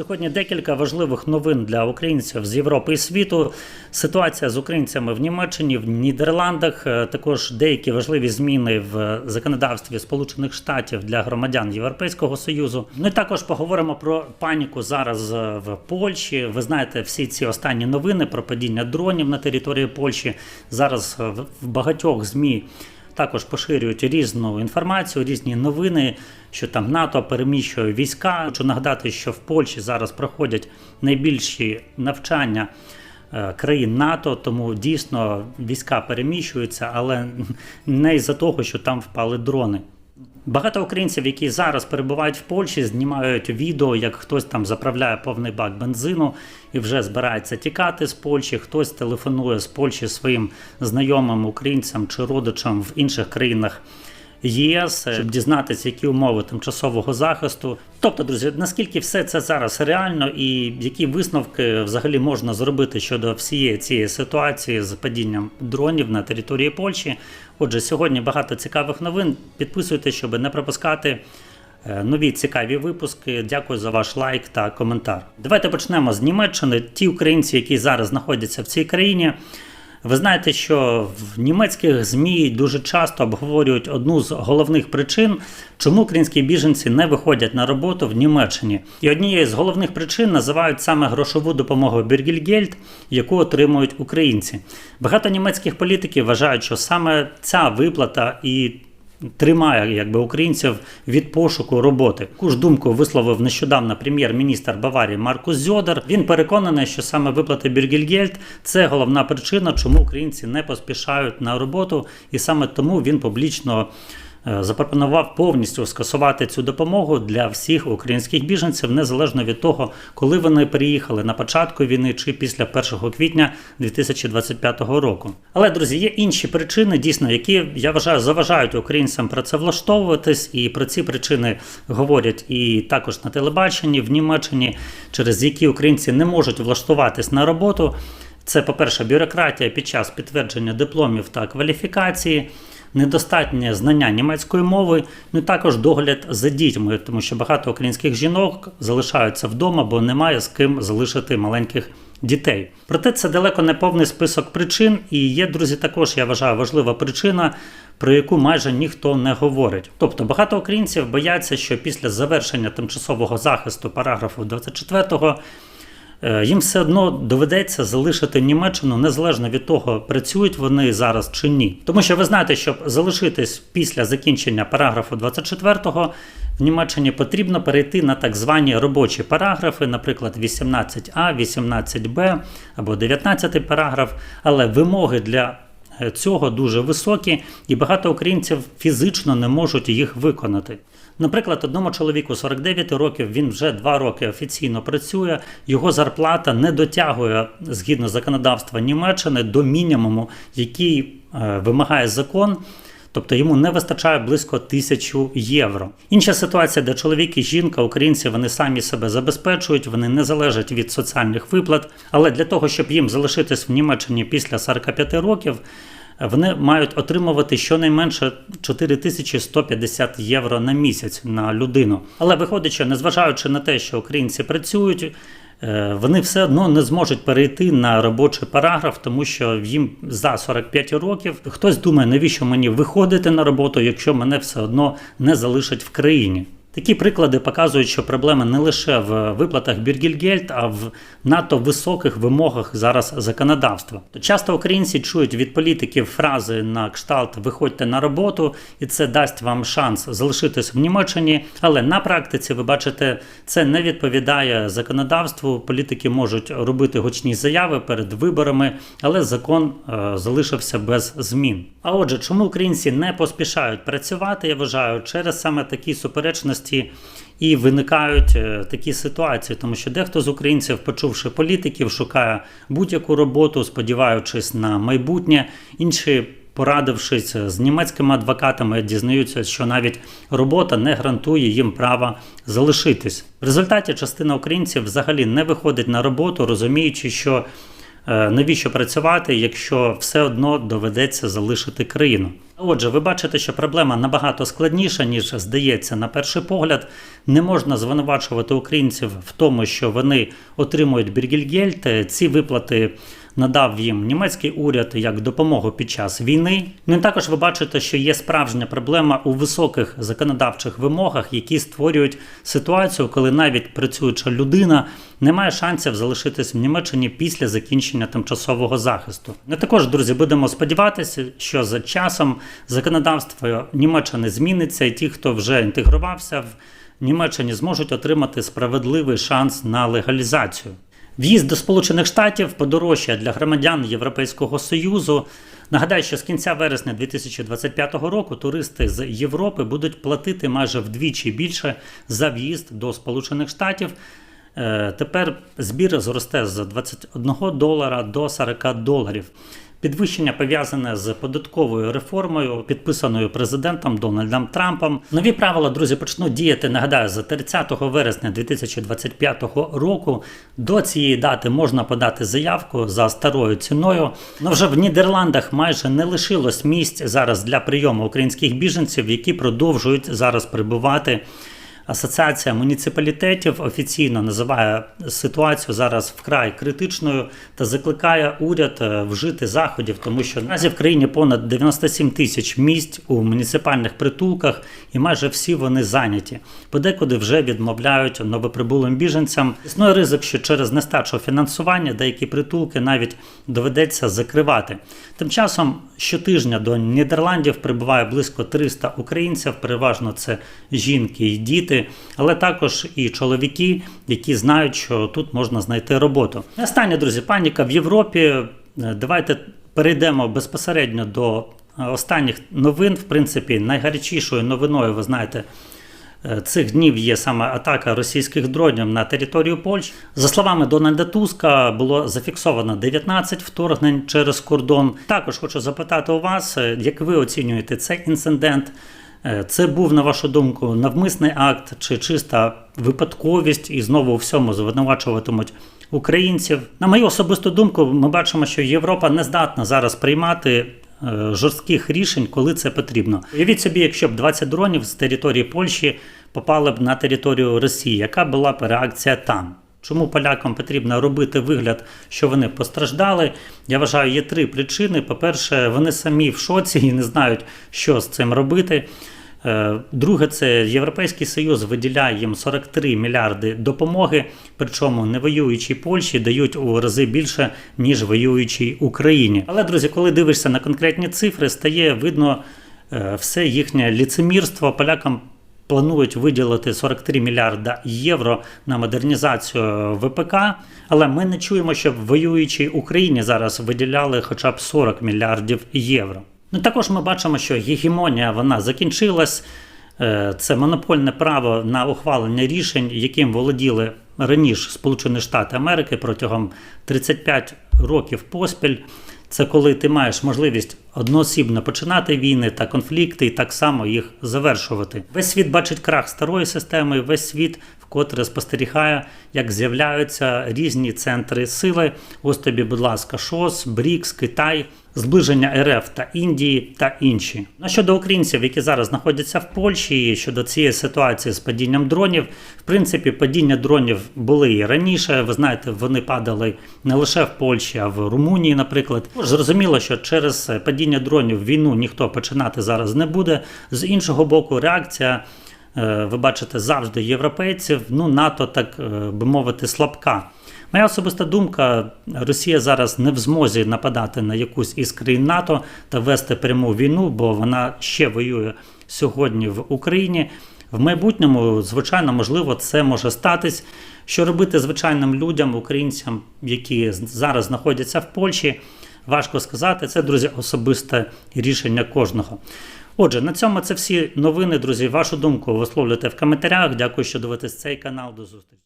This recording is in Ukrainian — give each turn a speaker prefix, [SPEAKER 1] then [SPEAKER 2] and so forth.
[SPEAKER 1] Сьогодні декілька важливих новин для українців з Європи і світу. Ситуація з українцями в Німеччині, в Нідерландах, е, також деякі важливі зміни в законодавстві Сполучених Штатів для громадян Європейського Союзу. Ну і також поговоримо про паніку зараз е, в Польщі. Ви знаєте всі ці останні новини про падіння дронів на території Польщі. Зараз е, в багатьох змі також поширюють різну інформацію, різні новини, що там НАТО переміщує війська. Хочу нагадати, що в Польщі зараз проходять найбільші навчання е, країн НАТО, тому дійсно війська переміщуються, але не із-за того, що там впали дрони. Багато українців, які зараз перебувають в Польщі, знімають відео, як хтось там заправляє повний бак бензину і вже збирається тікати з Польщі. Хтось телефонує з Польщі своїм знайомим українцям чи родичам в інших країнах ЄС, щоб дізнатися, які умови тимчасового захисту. Тобто, друзі, наскільки все це зараз реально, і які висновки взагалі можна зробити щодо всієї цієї ситуації з падінням дронів на території Польщі. Отже, сьогодні багато цікавих новин. Підписуйтесь, щоб не пропускати. е, Нові цікаві випуски. Дякую за ваш лайк та коментар. Давайте почнемо з Німеччини. Ті українці, які зараз знаходяться в цій країні, ви знаєте, що в німецьких ЗМІ дуже часто обговорюють одну з головних причин, чому українські біженці не виходять на роботу в Німеччині. І однією з головних причин називають саме грошову допомогу Біргільгельд, яку отримують українці. Багато німецьких політиків вважають, що саме ця виплата і тримає якби українців від пошуку роботи. Таку ж думку висловив нещодавно прем'єр-міністр Баварії Маркус Зьодер. Він переконаний, що саме виплати Бюргельгельд – це головна причина, чому українці не поспішають на роботу, і саме тому він публічно. Е, Запропонував повністю скасувати цю допомогу для всіх українських біженців, незалежно від того, коли вони приїхали на початку війни чи після 1 квітня 2025 року. Але друзі, є інші причини, дійсно, які я вважаю заважають українцям працевлаштовуватись, і про ці причини говорять і також на телебаченні в Німеччині, через які українці не можуть влаштуватись на роботу. Це, по-перше, бюрократія під час підтвердження дипломів та кваліфікації, недостатнє знання німецької мови, ну і також догляд за дітьми, тому що багато українських жінок залишаються вдома, бо немає з ким залишити маленьких дітей. Проте це далеко не повний список причин, і є, друзі, також я вважаю важлива причина. Про яку майже ніхто не говорить. Тобто багато українців бояться, що після завершення тимчасового захисту параграфу 24 Е, Їм все одно доведеться залишити Німеччину незалежно від того, працюють вони зараз чи ні. Тому що ви знаєте, щоб залишитись після закінчення параграфу 24-го, в Німеччині потрібно перейти на так звані робочі параграфи, наприклад, 18а, 18б або 19 параграф, але вимоги для е, цього дуже високі, і багато українців фізично не можуть їх виконати. Наприклад, одному чоловіку 49 років, він вже два роки офіційно працює, його зарплата не дотягує згідно законодавства Німеччини до мінімуму, який е, вимагає закон. Тобто йому не вистачає близько тисячу євро. Інша ситуація, де чоловік і жінка, українці, вони самі себе забезпечують, вони не залежать від соціальних виплат. Але для того, щоб їм залишитись в Німеччині після 45 років, вони мають отримувати щонайменше 4150 євро на місяць на людину. Але виходить, що незважаючи на те, що українці працюють, е, вони все одно не зможуть перейти на робочий параграф, тому що їм за 45 років хтось думає, навіщо мені виходити на роботу, якщо мене все одно не залишать в країні. Такі приклади показують, що проблема не лише в виплатах Біргельгельд, а в надто високих вимогах зараз законодавства. Часто українці чують від політиків фрази на кшталт Виходьте на роботу, і це дасть вам шанс залишитись в Німеччині. Але на практиці ви бачите, це не відповідає законодавству. Політики можуть робити гучні заяви перед виборами, але закон е, залишився без змін. А отже, чому українці не поспішають працювати? Я вважаю, через саме такі суперечності і виникають е, такі ситуації, тому що дехто з українців, почувши політиків, шукає будь-яку роботу, сподіваючись на майбутнє. Інші, порадившись з німецькими адвокатами, дізнаються, що навіть робота не гарантує їм права залишитись. В результаті частина українців взагалі не виходить на роботу, розуміючи, що Навіщо працювати, якщо все одно доведеться залишити країну? Отже, ви бачите, що проблема набагато складніша, ніж здається на перший погляд. Не можна звинувачувати українців в тому, що вони отримують біргільгельт. Ці виплати надав їм німецький уряд як допомогу під час війни. Ну і також ви бачите, що є справжня проблема у високих законодавчих вимогах, які створюють ситуацію, коли навіть працююча людина не має шансів залишитись в Німеччині після закінчення тимчасового захисту. Ми також, друзі, будемо сподіватися, що за часом законодавство Німеччини зміниться, і ті, хто вже інтегрувався в Німеччині, зможуть отримати справедливий шанс на легалізацію. В'їзд до Сполучених Штатів подорожчає для громадян Європейського Союзу. Нагадаю, що з кінця вересня 2025 року туристи з Європи будуть платити майже вдвічі більше за в'їзд до Сполучених Штатів. Е, Тепер збір зросте з 21 долара до 40 доларів. Підвищення пов'язане з податковою реформою, підписаною президентом Дональдом Трампом. Нові правила, друзі, почнуть діяти. Нагадаю, з 30 вересня 2025 року. До цієї дати можна подати заявку за старою ціною. Ну вже в Нідерландах майже не лишилось місць зараз для прийому українських біженців, які продовжують зараз прибувати. Асоціація муніципалітетів офіційно називає ситуацію зараз вкрай критичною та закликає уряд е, вжити заходів, тому що наразі в країні понад 97 тисяч місць у муніципальних притулках, і майже всі вони зайняті. Подекуди вже відмовляють новоприбулим біженцям. Існує ризик, що через нестачу фінансування деякі притулки навіть доведеться закривати. Тим часом щотижня до Нідерландів прибуває близько 300 українців, переважно це жінки і діти але також і чоловіки, які знають, що тут можна знайти роботу. Останнє, друзі, паніка в Європі. Е, Давайте перейдемо безпосередньо до е, останніх новин. В принципі, найгарячішою новиною, ви знаєте. е, Цих днів є саме атака російських дронів на територію Польщі. За словами Дональда Туска, було зафіксовано 19 вторгнень через кордон. Також хочу запитати у вас, як ви оцінюєте цей інцидент? Е, Це був, на вашу думку, навмисний акт чи чиста випадковість, і знову у всьому звинувачуватимуть українців. На мою особисту думку, ми бачимо, що Європа не здатна зараз приймати е, жорстких рішень, коли це потрібно. Уявіть собі, якщо б 20 дронів з території Польщі попали б на територію Росії, яка була б реакція там? Чому полякам потрібно робити вигляд, що вони постраждали? Я вважаю, є три причини. По-перше, вони самі в шоці і не знають, що з цим робити. Е, Друге, це Європейський Союз виділяє їм 43 мільярди допомоги, причому не воюючій Польщі дають у рази більше, ніж воюючій Україні. Але, друзі, коли дивишся на конкретні цифри, стає видно е, все їхнє ліцемірство. Полякам планують виділити 43 мільярда євро на модернізацію ВПК, але ми не чуємо, щоб воюючій Україні зараз виділяли хоча б 40 мільярдів євро. Ну також ми бачимо, що гегемонія вона закінчилась. Е, Це монопольне право на ухвалення рішень, яким володіли раніше Сполучені Штати Америки протягом 35 років поспіль. Це коли ти маєш можливість одноосібно починати війни та конфлікти, і так само їх завершувати. Весь світ бачить крах старої системи, весь світ вкотре спостерігає, як з'являються різні центри сили. Ось тобі, будь ласка, ШОС, БРІКС, Китай, зближення РФ та Індії та інші. Ну, щодо українців, які зараз знаходяться в Польщі, і щодо цієї ситуації з падінням дронів, в принципі, падіння дронів були і раніше. Ви знаєте, вони падали не лише в Польщі, а в Румунії, наприклад. Зрозуміло, що через падіння дронів війну ніхто починати зараз не буде. З іншого боку, реакція. е, Ви бачите завжди європейців, ну НАТО, так е, би мовити, слабка. Моя особиста думка: Росія зараз не в змозі нападати на якусь із країн НАТО та вести пряму війну, бо вона ще воює сьогодні в Україні. В майбутньому, звичайно, можливо, це може статись. Що робити звичайним людям, українцям, які зараз знаходяться в Польщі, важко сказати. Це, друзі, особисте рішення кожного. Отже, на цьому це всі новини, друзі. Вашу думку висловлюйте в коментарях. Дякую, що дивитесь цей канал. До зустрічі.